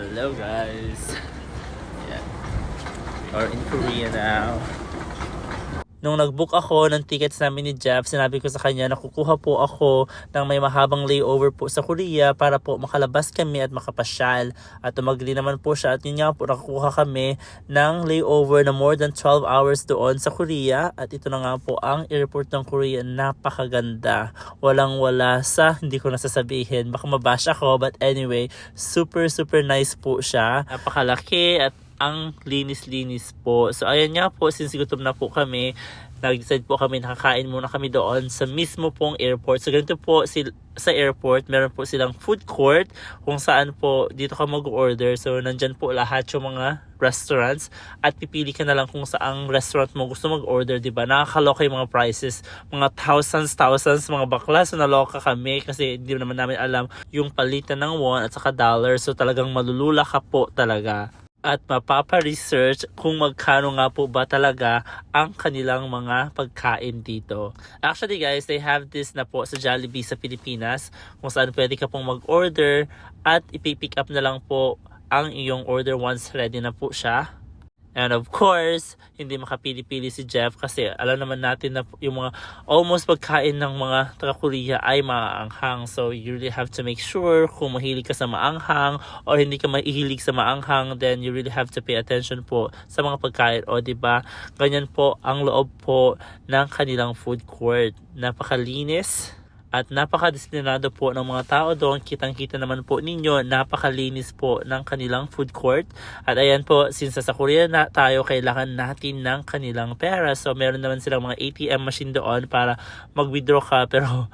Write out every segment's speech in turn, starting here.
Hello guys. Yeah. We're in Korea now. Nung nag-book ako ng tickets namin ni Jeff, sinabi ko sa kanya na kukuha po ako ng may mahabang layover po sa Korea para po makalabas kami at makapasyal. At tumagli naman po siya at yun nga po nakakuha kami ng layover na more than 12 hours doon sa Korea. At ito na nga po ang airport ng Korea. Napakaganda. Walang wala sa hindi ko nasasabihin. Baka mabash ako but anyway, super super nice po siya. Napakalaki at ang linis-linis po. So ayan nga po, since gutom na po kami, nag-decide po kami nakakain muna kami doon sa mismo pong airport. So ganito po sil- sa airport, meron po silang food court kung saan po dito ka mag-order. So nandyan po lahat yung mga restaurants at pipili ka na lang kung saang restaurant mo gusto mag-order, di ba? Nakakaloka yung mga prices, mga thousands, thousands, mga bakla. So naloka kami kasi hindi naman namin alam yung palitan ng won at saka dollar. So talagang malulula ka po talaga at mapapa-research kung magkano nga po ba talaga ang kanilang mga pagkain dito. Actually guys, they have this na po sa Jollibee sa Pilipinas kung saan pwede ka pong mag-order at ipipick up na lang po ang iyong order once ready na po siya. And of course, hindi makapili-pili si Jeff kasi alam naman natin na yung mga almost pagkain ng mga taga-Korea ay maanghang. So you really have to make sure kung mahilig ka sa maanghang or hindi ka mahilig sa maanghang, then you really have to pay attention po sa mga pagkain. O ba ganyan po ang loob po ng kanilang food court. Napakalinis at napakadisiplinado po ng mga tao doon. Kitang-kita naman po ninyo, napakalinis po ng kanilang food court. At ayan po, since sa Korea na tayo, kailangan natin ng kanilang pera. So meron naman silang mga ATM machine doon para mag-withdraw ka. Pero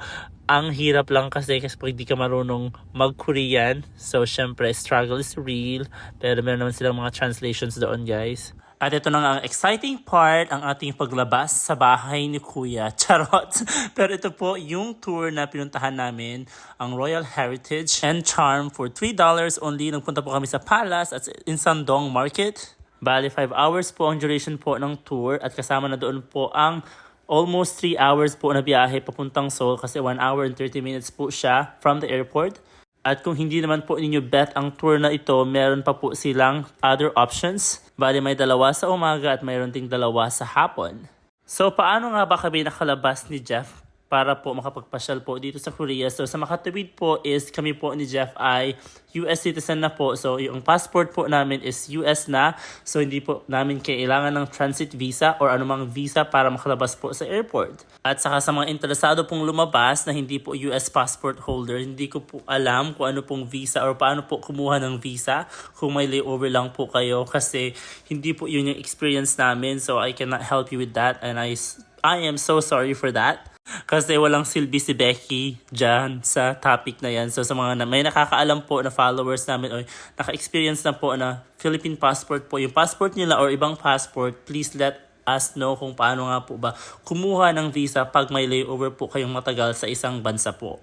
ang hirap lang kasi kasi pag di ka marunong mag-Korean. So syempre, struggle is real. Pero meron naman silang mga translations doon guys. At ito na nga ang exciting part, ang ating paglabas sa bahay ni Kuya. Charot! Pero ito po yung tour na pinuntahan namin, ang Royal Heritage and Charm for $3 only. Nagpunta po kami sa Palace at in Sandong Market. Bali, 5 hours po ang duration po ng tour at kasama na doon po ang almost 3 hours po na biyahe papuntang Seoul kasi 1 hour and 30 minutes po siya from the airport. At kung hindi naman po ninyo bet ang tour na ito, meron pa po silang other options. Bali may dalawa sa umaga at mayroon ding dalawa sa hapon. So paano nga ba kami nakalabas ni Jeff para po makapagpasyal po dito sa Korea? So sa makatawid po is kami po ni Jeff ay US citizen na po. So yung passport po namin is US na. So hindi po namin kailangan ng transit visa or anumang visa para makalabas po sa airport. At saka sa mga interesado pong lumabas na hindi po US passport holder, hindi ko po alam kung ano pong visa or paano po kumuha ng visa kung may layover lang po kayo kasi hindi po yun yung experience namin. So I cannot help you with that and I, I am so sorry for that. Kasi walang silbi si Becky dyan sa topic na yan. So sa mga na, may nakakaalam po na followers namin o naka-experience na po na Philippine passport po, yung passport nila or ibang passport, please let us know kung paano nga po ba kumuha ng visa pag may layover po kayong matagal sa isang bansa po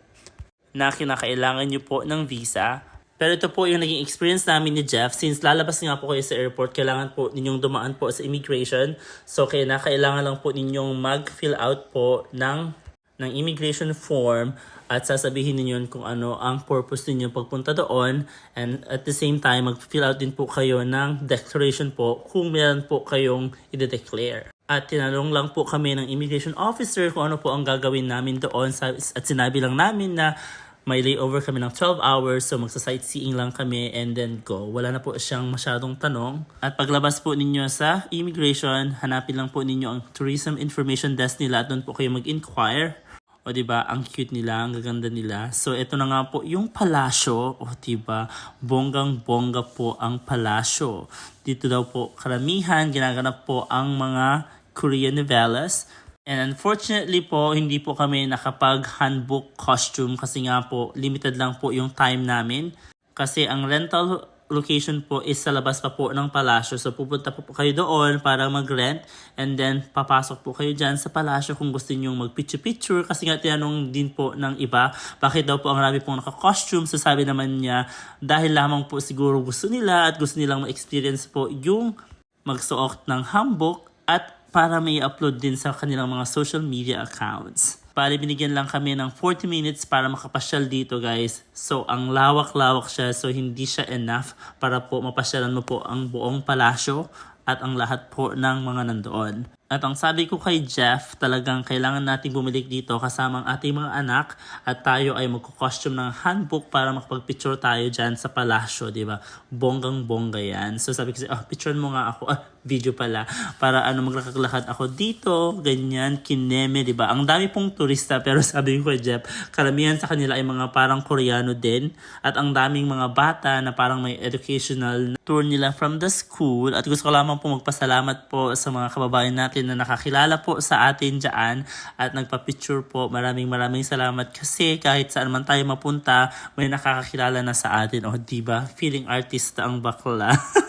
na kinakailangan nyo po ng visa. Pero ito po yung naging experience namin ni Jeff. Since lalabas nga po kayo sa airport, kailangan po ninyong dumaan po sa immigration. So kaya na kailangan lang po ninyong mag-fill out po ng, ng immigration form at sasabihin ninyo kung ano ang purpose ninyo pagpunta doon. And at the same time, mag-fill out din po kayo ng declaration po kung meron po kayong i-declare. At tinanong lang po kami ng immigration officer kung ano po ang gagawin namin doon. At sinabi lang namin na may layover kami ng 12 hours so magsa-sightseeing lang kami and then go. Wala na po siyang masyadong tanong. At paglabas po ninyo sa immigration, hanapin lang po ninyo ang tourism information desk nila at doon po kayo mag-inquire. O di ba ang cute nila, ang gaganda nila. So ito na nga po yung palasyo. O di ba bonggang-bongga po ang palasyo. Dito daw po karamihan ginaganap po ang mga Korean novellas. And unfortunately po, hindi po kami nakapag-handbook costume kasi nga po, limited lang po yung time namin. Kasi ang rental location po is sa labas pa po ng palasyo. So pupunta po, po kayo doon para mag-rent and then papasok po kayo dyan sa palasyo kung gusto niyo mag-picture-picture. Kasi nga tinanong din po ng iba, bakit daw po ang marami pong naka-costume. So sabi naman niya, dahil lamang po siguro gusto nila at gusto nilang ma-experience po yung magsuot ng hanbok at para may upload din sa kanilang mga social media accounts. Bali, binigyan lang kami ng 40 minutes para makapasyal dito, guys. So, ang lawak-lawak siya. So, hindi siya enough para po mapasyalan mo po ang buong palasyo at ang lahat po ng mga nandoon. At ang sabi ko kay Jeff, talagang kailangan natin bumalik dito kasama ang ating mga anak at tayo ay magko-costume ng handbook para makapag-picture tayo dyan sa palasyo, di ba? Bonggang-bongga yan. So sabi ko oh, picture mo nga ako, ah, video pala, para ano maglakad ako dito, ganyan, kineme, di ba? Ang dami pong turista, pero sabi ko kay Jeff, karamihan sa kanila ay mga parang Koreano din at ang daming mga bata na parang may educational tour nila from the school at gusto ko lamang po magpasalamat po sa mga kababayan natin na nakakilala po sa atin dyan at nagpa-picture po. Maraming maraming salamat kasi kahit saan man tayo mapunta, may nakakakilala na sa atin. O, oh, diba? Feeling artista ang bakla.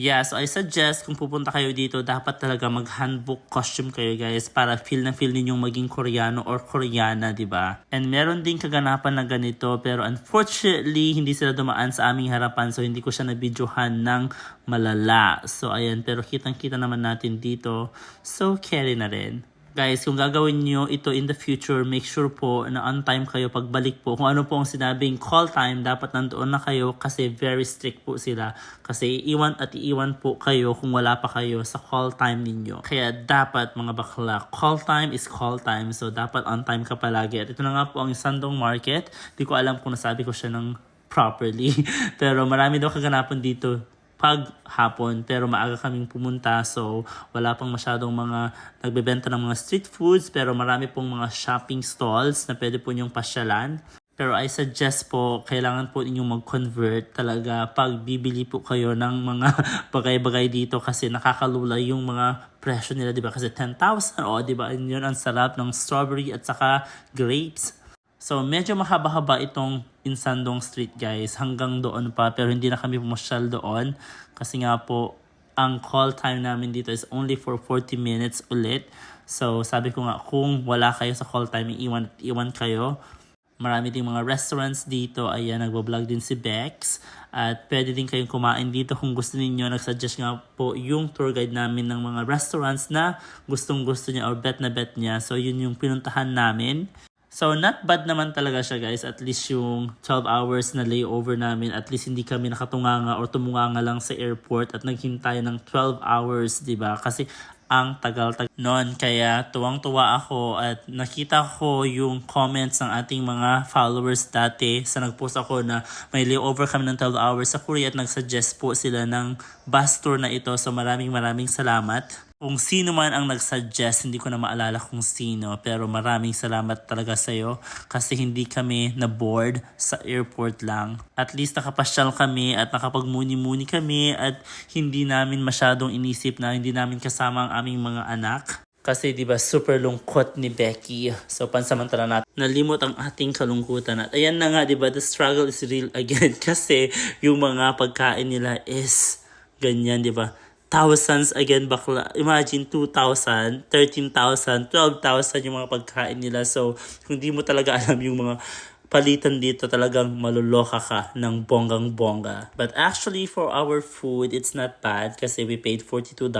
Yeah, so I suggest kung pupunta kayo dito, dapat talaga mag-handbook costume kayo guys para feel na feel ninyong maging Koreano or Koreana, di ba? And meron din kaganapan na ganito pero unfortunately, hindi sila dumaan sa aming harapan so hindi ko siya nabidyohan ng malala. So ayan, pero kitang-kita naman natin dito. So carry na rin. Guys, kung gagawin nyo ito in the future, make sure po na on time kayo pagbalik po. Kung ano po ang sinabing call time, dapat nandoon na kayo kasi very strict po sila. Kasi iiwan at iiwan po kayo kung wala pa kayo sa call time ninyo. Kaya dapat mga bakla, call time is call time. So dapat on time ka palagi. At ito na nga po ang Sandong Market. Di ko alam kung nasabi ko siya ng properly. Pero marami daw kaganapan dito pag hapon pero maaga kaming pumunta so wala pang masyadong mga nagbebenta ng mga street foods pero marami pong mga shopping stalls na pwede po niyong pasyalan. Pero I suggest po, kailangan po ninyong mag-convert talaga pag bibili po kayo ng mga bagay-bagay dito kasi nakakalula yung mga presyo nila, di ba? Kasi 10,000, o di ba? Yun ang sarap ng strawberry at saka grapes. So, medyo mahaba-haba itong Insandong Street, guys. Hanggang doon pa. Pero hindi na kami pumasyal doon. Kasi nga po, ang call time namin dito is only for 40 minutes ulit. So, sabi ko nga, kung wala kayo sa call time, iwan, iwan kayo. Marami ding mga restaurants dito. Ayan, nagbablog din si Bex. At pwede din kayong kumain dito kung gusto niyo Nagsuggest nga po yung tour guide namin ng mga restaurants na gustong gusto niya or bet na bet niya. So, yun yung pinuntahan namin. So, not bad naman talaga siya guys. At least yung 12 hours na layover namin, at least hindi kami nakatunganga or tumunganga lang sa airport at naghintay ng 12 hours, ba? Kasi ang tagal-tagal noon. Kaya tuwang-tuwa ako at nakita ko yung comments ng ating mga followers dati sa nagpost ako na may layover kami ng 12 hours sa Korea at nagsuggest po sila ng bus tour na ito. So maraming maraming salamat kung sino man ang nagsuggest, hindi ko na maalala kung sino, pero maraming salamat talaga sa iyo kasi hindi kami na board sa airport lang. At least nakapasyal kami at nakapagmuni-muni kami at hindi namin masyadong inisip na hindi namin kasama ang aming mga anak. Kasi 'di ba super lungkot ni Becky. So pansamantala natin nalimot ang ating kalungkutan at ayan na nga 'di ba the struggle is real again kasi yung mga pagkain nila is ganyan 'di ba? Thousands again bakla. Imagine 2,000, 13,000, 12,000 yung mga pagkain nila. So, kung di mo talaga alam yung mga palitan dito talagang maluloka ka ng bonggang bongga. But actually for our food, it's not bad kasi we paid $42,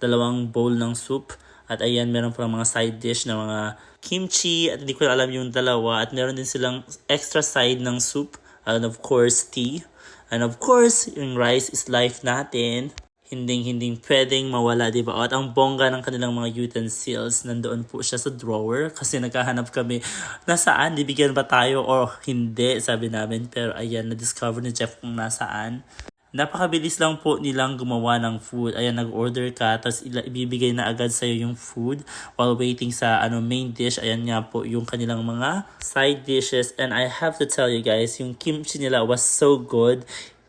dalawang bowl ng soup. At ayan, meron pa mga side dish na mga kimchi at hindi ko alam yung dalawa. At meron din silang extra side ng soup and of course tea. And of course, yung rice is life natin hinding hinding pwedeng mawala, di ba? At ang bongga ng kanilang mga utensils, nandoon po siya sa drawer kasi naghahanap kami nasaan, bibigyan ba tayo o hindi, sabi namin. Pero ayan, na-discover ni Jeff kung nasaan. Napakabilis lang po nilang gumawa ng food. Ayan, nag-order ka, tapos ibibigay na agad sa'yo yung food while waiting sa ano main dish. Ayan nga po yung kanilang mga side dishes. And I have to tell you guys, yung kimchi nila was so good.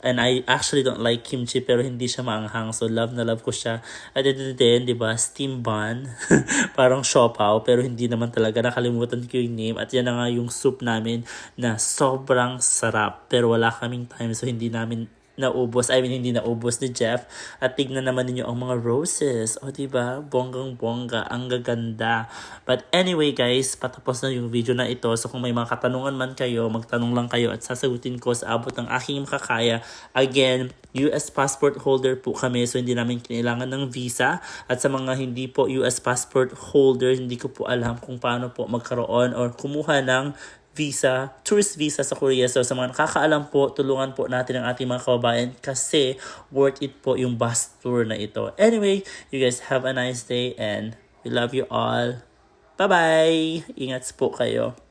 And I actually don't like kimchi pero hindi siya maanghang. So love na love ko siya. At ito din, di ba, steam bun. Parang siopaw pero hindi naman talaga. Nakalimutan ko yung name. At yan na nga yung soup namin na sobrang sarap. Pero wala kaming time so hindi namin naubos. I mean, hindi naubos ni Jeff. At tignan naman ninyo ang mga roses. O, di ba Bonggang-bongga. Ang gaganda. But anyway, guys, patapos na yung video na ito. So, kung may mga katanungan man kayo, magtanong lang kayo at sasagutin ko sa abot ng aking makakaya. Again, US passport holder po kami. So, hindi namin kailangan ng visa. At sa mga hindi po US passport holder, hindi ko po alam kung paano po magkaroon or kumuha ng visa, tourist visa sa Korea. So sa mga nakakaalam po, tulungan po natin ang ating mga kababayan kasi worth it po yung bus tour na ito. Anyway, you guys have a nice day and we love you all. Bye-bye! Ingat po kayo.